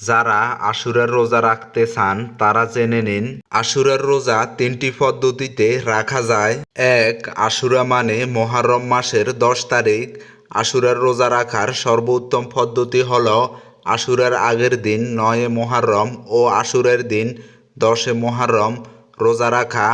যারা আশুরার রোজা রাখতে চান, তারা জেনে নিন, আশুরার রোজা তিনটি পদ্ধতিতে রাখা যায়। এক, আশুরা মানে মহারম মাসের দশ তারিখ। আশুরার রোজা রাখার সর্বোত্তম পদ্ধতি হল আশুরার আগের দিন নয়ে মহারম ও আশুরের দিন দশে মহারম রোজা রাখা।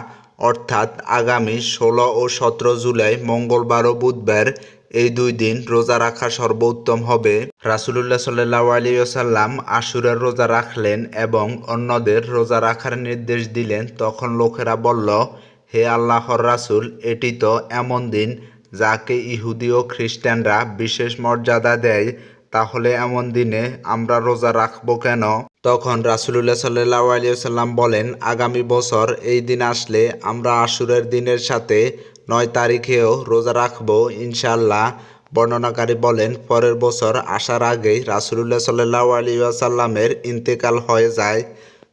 অর্থাৎ আগামী ষোলো ও সতেরো জুলাই, মঙ্গলবার ও বুধবার এই দুই দিন রোজা রাখা সর্বোত্তম হবে। রাসুলুল্লাহ সাল্লাহ আলিয়াল্লাম আশুরের রোজা রাখলেন এবং অন্যদের রোজা রাখার নির্দেশ দিলেন। তখন লোকেরা বলল, হে আল্লাহর রাসুল, এটি তো এমন দিন যাকে ইহুদি ও খ্রিস্টানরা বিশেষ মর্যাদা দেয়। তাহলে এমন দিনে আমরা রোজা রাখব কেন? তখন রাসুলুল্লাহ সাল্লাহ আলিয়াল্লাম বলেন, আগামী বছর এই দিন আসলে আমরা আশুরের দিনের সাথে নয় তারিখেও রোজা রাখব ইনশাল্লাহ বর্ণনাকারী বলেন, পরের বছর আসার আগেই রাসুলুল্লাহ সাল্লাহ আলী আসাল্লামের ইন্তেকাল হয়ে যায়।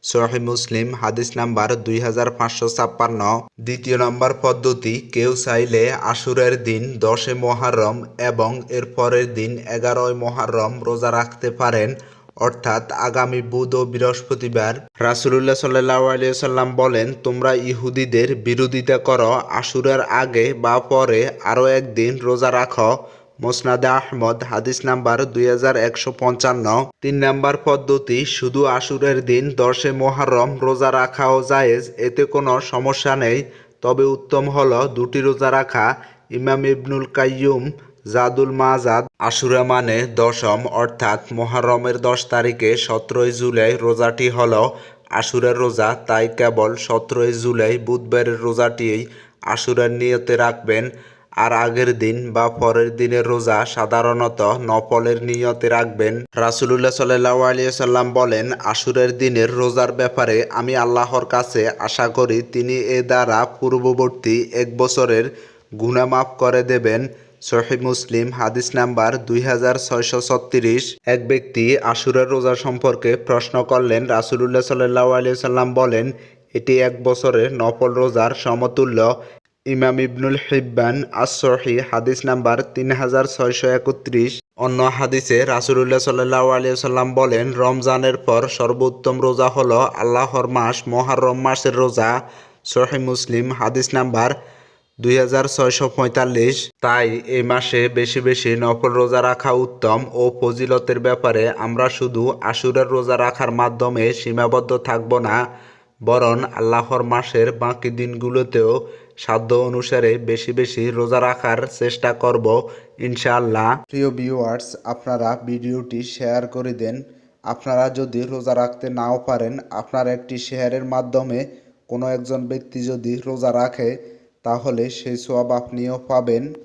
সহি মুসলিম, হাদিস নাম্বার দুই হাজার পাঁচশো ছাপ্পান্ন। দ্বিতীয় নম্বর পদ্ধতি, কেউ চাইলে আশুরের দিন দশে মহারম এবং এর পরের দিন এগারোই মহারম রোজা রাখতে পারেন। অর্থাৎ আগামী বুধ ও বৃহস্পতিবার রাসুলুল্লাহ সাল্লাহ আলিয়াল্লাম বলেন, তোমরা ইহুদিদের বিরোধিতা করো, আশুরের আগে বা পরে আরও একদিন রোজা রাখো। মোসনাদে আহমদ, হাদিস নাম্বার দুই হাজার একশো পঞ্চান্ন। তিন নাম্বার পদ্ধতি, শুধু আশুরের দিন দশে মহারম রোজা রাখাও জায়েজ, এতে কোনো সমস্যা নেই। তবে উত্তম হলো, দুটি রোজা রাখা। ইমাম ইবনুল কাইয়ুম জাদুল মাজাদ, আশুরা মানে দশম, অর্থাৎ মহারমের দশ তারিখে সতেরোই জুলাই রোজাটি হল আশুরের রোজা, তাই কেবল সতেরোই জুলাই বুধবারের রোজাটিই আশুরার নিয়তে রাখবেন। আর আগের দিন বা পরের দিনের রোজা সাধারণত নফলের নিয়তে রাখবেন। রাসুলুল্লাহ সাল্লাহ আলিয়াল্লাম বলেন, আশুরের দিনের রোজার ব্যাপারে আমি আল্লাহর কাছে আশা করি তিনি এ দ্বারা পূর্ববর্তী এক বছরের গুণা মাফ করে দেবেন। সহি মুসলিম হাদিস নাম্বার দুই এক ব্যক্তি আশুরের রোজা সম্পর্কে প্রশ্ন করলেন, রাসুলুল্লাহ সাল্লাহ আলিয়া সাল্লাম বলেন, এটি এক বছরের নফল রোজার সমতুল্য। ইমাম ইবনুল হিব্বান আসহি হাদিস নাম্বার তিন হাজার ছয়শো একত্রিশ। অন্য হাদিসে রাসুলুল্লাহ সাল্লাহ আলিয়া সাল্লাম বলেন, রমজানের পর সর্বোত্তম রোজা হলো আল্লাহর মাস, মহারম মাসের রোজা। সহি মুসলিম হাদিস নাম্বার দুই হাজার ছয়শো পঁয়তাল্লিশ, তাই এই মাসে বেশি বেশি নফল রোজা রাখা উত্তম ও ফজিলতের ব্যাপারে আমরা শুধু আশুরের রোজা রাখার মাধ্যমে সীমাবদ্ধ থাকব না, বরং আল্লাহর মাসের বাকি দিনগুলোতেও সাধ্য অনুসারে বেশি বেশি রোজা রাখার চেষ্টা করব, ইনশাআল্লাহ। প্রিয় ভিউয়ার্স আপনারা ভিডিওটি শেয়ার করে দেন। আপনারা যদি রোজা রাখতে নাও পারেন, আপনার একটি শেয়ারের মাধ্যমে কোনো একজন ব্যক্তি যদি রোজা রাখে তাহলে সেই সোয়াব আপনিও পাবেন।